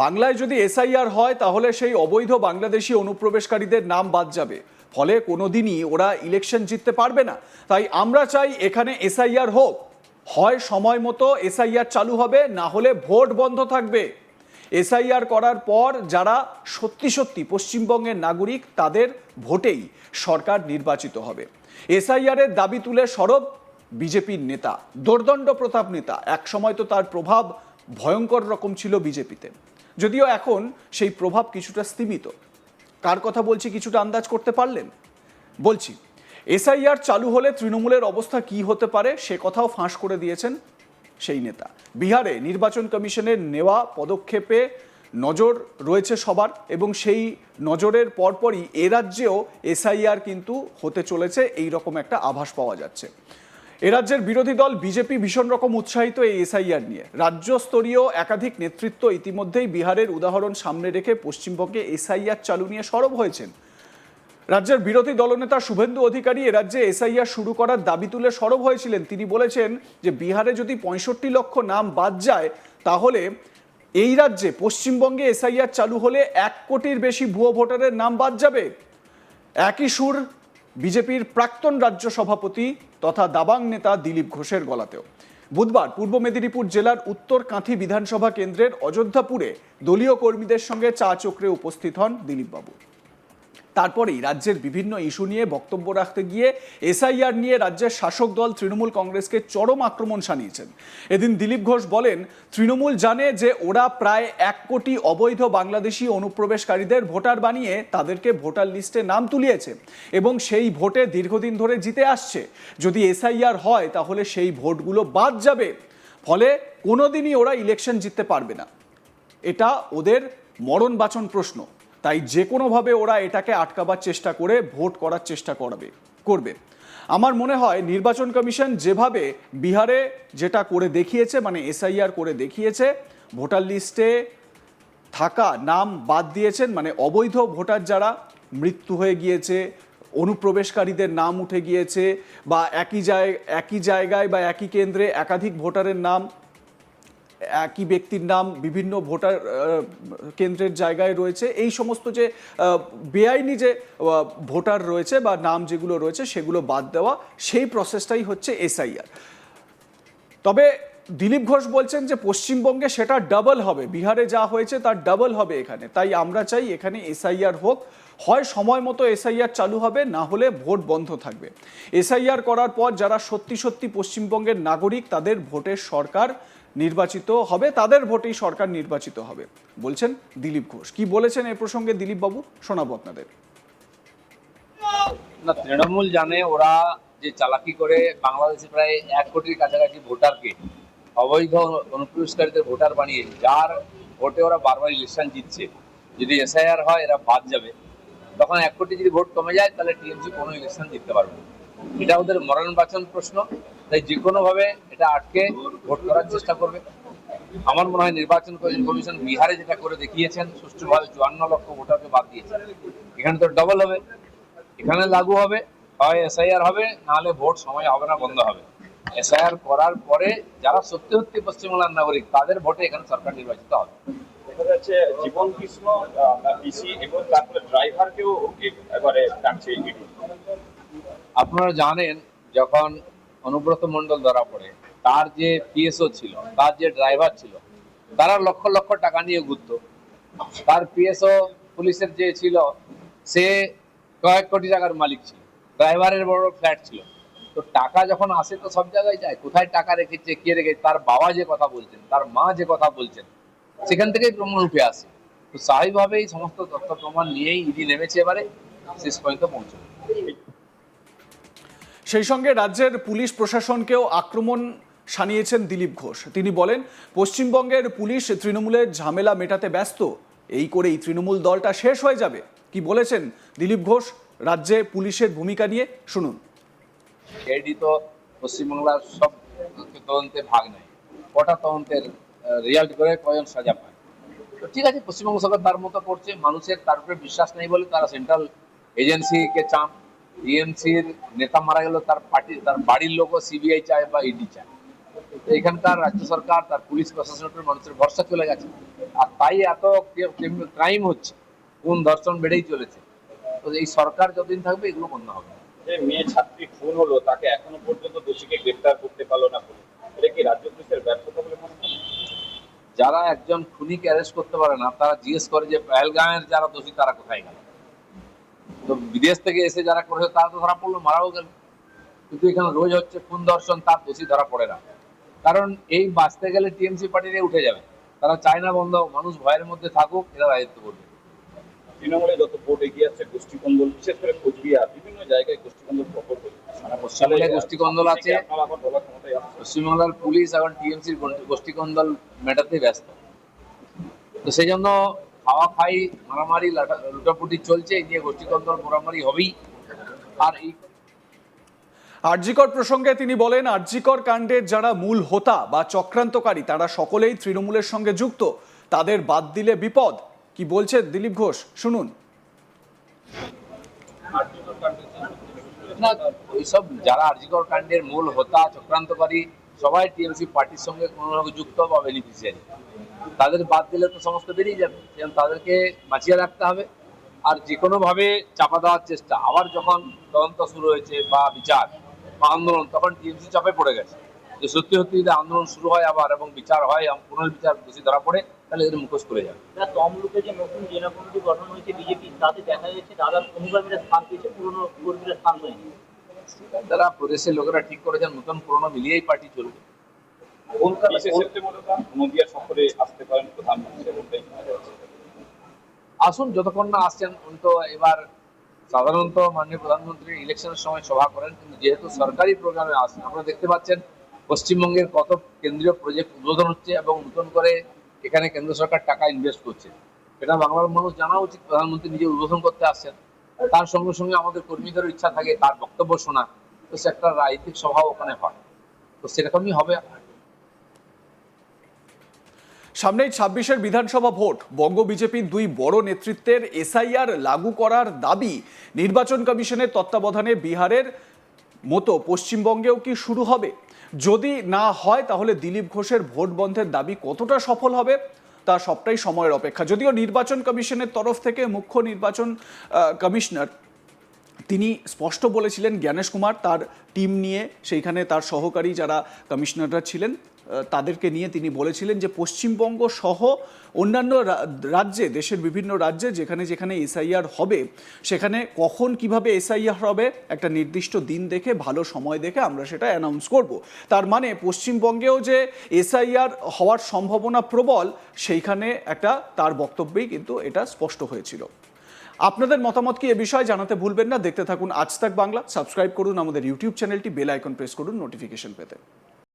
বাংলায় যদি এসআইআর হয়, তাহলে সেই অবৈধ বাংলাদেশি অনুপ্রবেশকারীদের নাম বাদ যাবে। ফলে কোনোদিনই ওরা ইলেকশন জিততে পারবে না। তাই আমরা চাই এখানে এসআইআর হোক। হয় সময় মতো এসআইআর চালু হবে, না হলে ভোট বন্ধ থাকবে। এসআইআর করার পর যারা সত্যি সত্যি পশ্চিমবঙ্গের নাগরিক, তাদের ভোটেই সরকার নির্বাচিত হবে। এসআইআর এর দাবি তুলে সরব বিজেপির নেতা। দোর্দণ্ড প্রতাপ নেতা। এক সময় তো তার প্রভাব ভয়ঙ্কর রকম ছিল বিজেপিতে। যদিও এখন সেই প্রভাব কিছুটা স্তীমিত। কার কথা বলছি কিছুটা আন্দাজ করতে পারলেন? বলছি, এসআইআর চালু হলে তৃণমূলের অবস্থা কি হতে পারে সে কথাও ফাঁস করে দিয়েছেন সেই নেতা। বিহারে নির্বাচন কমিশনের নেওয়া পদক্ষেপে নজর রয়েছে সবার এবং সেই নজরের পরপরই এ রাজ্যেও এসআইআর কিন্তু হতে চলেছে এই রকম একটা আভাস পাওয়া যাচ্ছে। এ রাজ্যের বিরোধী দল বিজেপি ভীষণ রকম উৎসাহিত এই এসআইআর নিয়ে। রাজ্য স্তরীয় একাধিক নেতৃত্ব ইতিমধ্যেই বিহারের উদাহরণ সামনে রেখে পশ্চিমবঙ্গে এসআইআর চালু নিয়ে সরব হয়েছেন। রাজ্যের বিরোধী দলনেতা শুভেন্দু অধিকারী রাজ্যে এসআইআর শুরু করার দাবি তুলে সরব হয়েছিলেন। তিনি বলেছেন যে, বিহারে যদি পঁয়ষট্টি লক্ষ নাম বাদ যায়, তাহলে এই রাজ্যে পশ্চিমবঙ্গে এসআইআর চালু হলে এক কোটির বেশি ভুয়ো ভোটারের নাম বাদ যাবে। একই সুর বিজেপির প্রাক্তন রাজ্য সভাপতি তথা দাবাং নেতা দিলীপ ঘোষের গলাতেও। বুধবার পূর্ব মেদিনীপুর জেলার উত্তর কাঁথি বিধানসভা কেন্দ্রের অযোধ্যাপুরে দলীয় কর্মীদের সঙ্গে চা চক্রে উপস্থিত হন দিলীপবাবু। তারপরেই রাজ্যের বিভিন্ন ইস্যু নিয়ে বক্তব্য রাখতে গিয়ে এসআইআর নিয়ে রাজ্যের শাসক দল তৃণমূল কংগ্রেসকে চরম আক্রমণ শানিয়েছেন। এদিন দিলীপ ঘোষ বলেন, তৃণমূল জানে যে ওরা প্রায় এক কোটি অবৈধ বাংলাদেশি অনুপ্রবেশকারীদের ভোটার বানিয়ে তাদেরকে ভোটার লিস্টে নাম তুলিয়েছে এবং সেই ভোটে দীর্ঘদিন ধরে জিতে আসছে। যদি এসআইআর হয়, তাহলে সেই ভোটগুলো বাদ যাবে। ফলে কোনোদিনই ওরা ইলেকশন জিততে পারবে না। এটা ওদের মরণ বাচন প্রশ্ন। তাই যে কোনোভাবে ওরা এটাকে আটকাবার চেষ্টা করে ভোট করার চেষ্টা করবে করবে। আমার মনে হয় নির্বাচন কমিশন যেভাবে বিহারে যেটা করে দেখিয়েছে মানে এসআইআর করে দেখিয়েছে, ভোটার লিস্টে থাকা নাম বাদ দিয়েছেন মানে অবৈধ ভোটার যারা মৃত্যু হয়ে গিয়েছে, অনুপ্রবেশকারীদের নাম উঠে গিয়েছে বা একই জায়গায় একই জায়গায় বা একই কেন্দ্রে একাধিক ভোটারের নাম একই ব্যক্তির নাম বিভিন্ন ভোটার কেন্দ্রের জায়গায় রয়েছে। এই সমস্ত যে বেআইনি যে ভোটার রয়েছে বা নাম যেগুলো রয়েছে সেগুলো বাদ দেওয়া, সেই প্রসেসটাই হচ্ছে এসআইআর। তবে দিলীপ ঘোষ বলছেন যে, পশ্চিমবঙ্গে সেটা ডাবল হবে। বিহারে যা হয়েছে তার ডাবল হবে এখানে। তাই আমরা চাই এখানে এসআইআর হোক। হয় সময় মতো এসআইআর চালু হবে, না হলে ভোট বন্ধ থাকবে। এসআইআর করার পর যারা সত্যি সত্যি পশ্চিমবঙ্গের নাগরিক, তাদের ভোটের সরকার নির্বাচিত হবে, তাদের ভোটেই সরকার নির্বাচিত হবে। বলছেন দিলীপ ঘোষ। কি বলেছেন এ প্রসঙ্গে দিলীপ বাবু শোনাবো আপনাদের। না, তৃণমূল জানে ওরা যে চালাকি করে বাংলাদেশে প্রায় এক কোটির কাছাকাছি ভোটারকে অবৈধ অনুপ্রবেশকারীদের ভোটার বানিয়ে, যার ভোটে ওরা বারবার ইলেকশন জিতছে। যদি এসআইআর হয়, এরা বাদ যাবে। তখন এক কোটি যদি ভোট কমে যায়, তাহলে টিএমসি কোনো ইলেকশন জিততে পারবে এটা ওদের মরণ বাচন প্রশ্ন। তাই যে কোনো ভাবে এটা আটকে ভোট করার চেষ্টা করবে। আমার মনে হয় নির্বাচন কমিশন বিহারে যেটা করে দেখিয়েছেন সুষ্ঠুভাবে চুয়ান্ন লক্ষ ভোটারকে বাদ দিয়েছেন এখানে তো ডবল হবে। এখানে লাগু হবে হয় এসআইআর হবে নাহলে ভোট সময় হবে না বন্ধ হবে। এসআইআর করার পরে যারা সত্যি সত্যি পশ্চিমবাংলার নাগরিক তাদের ভোটে এখানে সরকার নির্বাচিত হবে। দেখা যাচ্ছে জীবন কৃষ্ণ পিসি এবং তারপরে ড্রাইভারকেও এবারে ডাকছে আপনারা জানেন যখন অনুব্রত মণ্ডল ধরা পড়ে। তার যে পিএসও ছিল, তার যে ড্রাইভার ছিল, তারা লক্ষ লক্ষ টাকা নিয়ে ঘুরত। তার পিএসও পুলিশের যে ছিল, সে কয়েক কোটি টাকার মালিক ছিল ড্রাইভারের বড় ফ্ল্যাট ছিল। তো টাকা যখন আসে তো সব জায়গায় যায়। কোথায় টাকা রেখেছে কে রেখেছে তার বাবা যে কথা বলছেন, তার মা যে কথা বলছেন, সেখান থেকেই প্রমাণ উঠে আসে। তো স্বাভাবিকভাবে এই সমস্ত তথ্য প্রমাণ নিয়েই ইডি নেমেছে এবারে, শেষ পর্যন্ত পৌঁছবে। সেই সঙ্গে রাজ্যের পুলিশ প্রশাসনকেও আক্রমণ সানিয়েছেন দিলীপ ঘোষ। তিনি বলেন, পশ্চিমবঙ্গের পুলিশ তৃণমূলের ঝামেলা মেটাতে ব্যস্ত। এই করেই তৃণমূল দলটা শেষ হয়ে যাবে। কি বলেছেন দিলীপ ঘোষ রাজ্যে পুলিশের ভূমিকা নিয়ে? শুনুন। এডি তো পশ্চিমবাংলার সব তদন্তে ভাগ নেয়। কটা তদন্তের রেজাল্ট করে সাজা পায়? তো ঠিক আছে, পশ্চিমবঙ্গ সরকার তার মতো করছে, মানুষের তার উপরে বিশ্বাস নেই বলে তারা সেন্ট্রাল এজেন্সিকে চান। টিএমসির নেতা মারা গেল তার পার্টি তার বাড়ির লোকও সিবিআই চায় বা ইডি চায়। এখানকার রাজ্য সরকার তার পুলিশ প্রশাসনের মানুষের ভরসা চলে গেছে। আর তাই এত ক্রাইম হচ্ছে কোন ধর্ষণ বেড়েই চলেছে। তো এই সরকার যতদিন থাকবে এগুলো বন্ধ হবে। যে মেয়ে ছাত্রী খুন হলো তাকে এখনও পর্যন্ত দোষীকে গ্রেপ্তার করতে পারল না পুলিশ। এটা কি রাজ্য পুলিশের ব্যর্থতা বলে মনে যারা একজন খুনিকে অ্যারেস্ট করতে পারে না তারা জিজ্ঞেস করে যে পেহেলগাঁয়ের যারা দোষী তারা কোথায় গেল? তো বিদেশ থেকে এসে যারা করেছে তারা তো ধরা পড়ল মারাও গেল। কিন্তু এখানে রোজ হচ্ছে খুন দর্শন তার দোষী ধরা পড়ে না। কারণ এই বাঁচতে গেলে টিএমসি পার্টিতে উঠে যাবে। তারা চায় না বন্ধ মানুষ ভয়ের মধ্যে থাকুক এরা রাজত্ব করবে। তৃণমূলে যত ভোট এগিয়ে আসছে গোষ্ঠীকন্দল বিশেষ করে কোচবিহার বিভিন্ন জায়গায় গোষ্ঠীকন্দল প্রকট পশ্চিমবঙ্গে গোষ্ঠীকন্দল আছে। পশ্চিমবাংলার পুলিশ এখন টিএমসির গোষ্ঠীকন্দল মেটাতে ব্যস্ত। তো সেই জন্য খাওয়া খাই মারামারি লুটাপুটি চলছে এই নিয়ে গোষ্ঠীকন্দল মারামারি হবেই। আর এই আরজিকর প্রসঙ্গে তিনি বলেন আরজিকর কাণ্ডের যারা মূল হোতা বা চক্রান্তকারী তারা সকলেই তৃণমূলের সঙ্গে যুক্ত। তাদের বাদ দিলে বিপদ। কি বলছে দিলীপ ঘোষ? শুনুন। না ওইসব যারা আরজিকর কাণ্ডের মূল হোতা চক্রান্তকারী সবাই টিএমসি পার্টির সঙ্গে কোনো যুক্ত বা বেনিফিশিয়ারি তাদের বাদ দিলে তো সমস্ত বেরিয়ে যাবে। তাদেরকে বাঁচিয়ে রাখতে হবে। আর যে কোনোভাবে চাপা দেওয়ার চেষ্টা। আবার যখন তদন্ত শুরু হয়েছে বা বিচার বা আন্দোলন তখন টিএমসি চাপে পড়ে গেছে। যে সত্যি সত্যি যদি আন্দোলন শুরু হয় আবার এবং বিচার হয় এবং পুনর্বিচার দোষী ধরা পড়ে তাহলে এদের মুখোশ করে যাবে। না তমলুকে যে নতুন জেলা কমিটি গঠন হয়েছে বিজেপি তাতে দেখা যাচ্ছে দাদার অনুগামীরা স্থান পেয়েছে পুরনো কর্মীরা স্থান পায়নি। তারা প্রদেশের লোকেরা ঠিক করেছেন নতুন পুরনো মিলিয়েই পার্টি চলবে। আসুন যতক্ষণ না আসছেন উনি তো এবার সাধারণত মাননীয় প্রধানমন্ত্রী ইলেকশনের সময় সভা করেন কিন্তু যেহেতু সরকারি প্রোগ্রামে আসেন আপনারা দেখতে পাচ্ছেন পশ্চিমবঙ্গের কত কেন্দ্রীয় প্রজেক্ট উদ্বোধন হচ্ছে এবং নতুন করে এখানে কেন্দ্র সরকার টাকা ইনভেস্ট করছে। এটা বাংলার মানুষ জানা উচিত প্রধানমন্ত্রী নিজে উদ্বোধন করতে আসছেন। তার সঙ্গে সঙ্গে আমাদের কর্মীদেরও ইচ্ছা থাকে তার বক্তব্য শোনা। তো সে একটা রাজনৈতিক সভাও ওখানে হয়। তো সেরকমই হবে। সামনেই ছাব্বিশের বিধানসভা ভোট। বঙ্গ বিজেপির দুই বড় নেতৃত্বের এসআইআর লাগু করার দাবি নির্বাচন কমিশনের তত্ত্বাবধানে বিহারের মতো পশ্চিমবঙ্গেও কি শুরু হবে? যদি না হয়, তাহলে দিলীপ ঘোষের ভোট বন্ধের দাবি কতটা সফল হবে? তা সবটাই সময়ের অপেক্ষা। যদিও নির্বাচন কমিশনের তরফ থেকে মুখ্য নির্বাচন কমিশনার তিনি স্পষ্ট বলেছিলেন, জ্ঞানেশ কুমার তার টিম নিয়ে সেইখানে তার সহকারী যারা কমিশনাররা ছিলেন তাদেরকে নিয়ে তিনি বলেছিলেন যে পশ্চিমবঙ্গ সহ অন্যান্য রাজ্যে, দেশের বিভিন্ন রাজ্যে যেখানে যেখানে এসআইআর হবে, সেখানে কখন কীভাবে এসআইআর হবে, একটা নির্দিষ্ট দিন দেখে, ভালো সময় দেখে আমরা সেটা অ্যানাউন্স করব। তার মানে পশ্চিমবঙ্গেও যে এসআইআর হওয়ার সম্ভাবনা প্রবল, সেইখানে একটা তার বক্তব্যেই কিন্তু এটা স্পষ্ট হয়েছিল। আপনাদের মতামত কি এ বিষয়ে জানাতে ভুলবেন না? দেখতে থাকুন আজ তাক বাংলা, সাবস্ক্রাইব করুন আমাদের ইউটিউব চ্যানেলটি, বেল আইকন প্রেস করুন নোটিফিকেশন পেতে।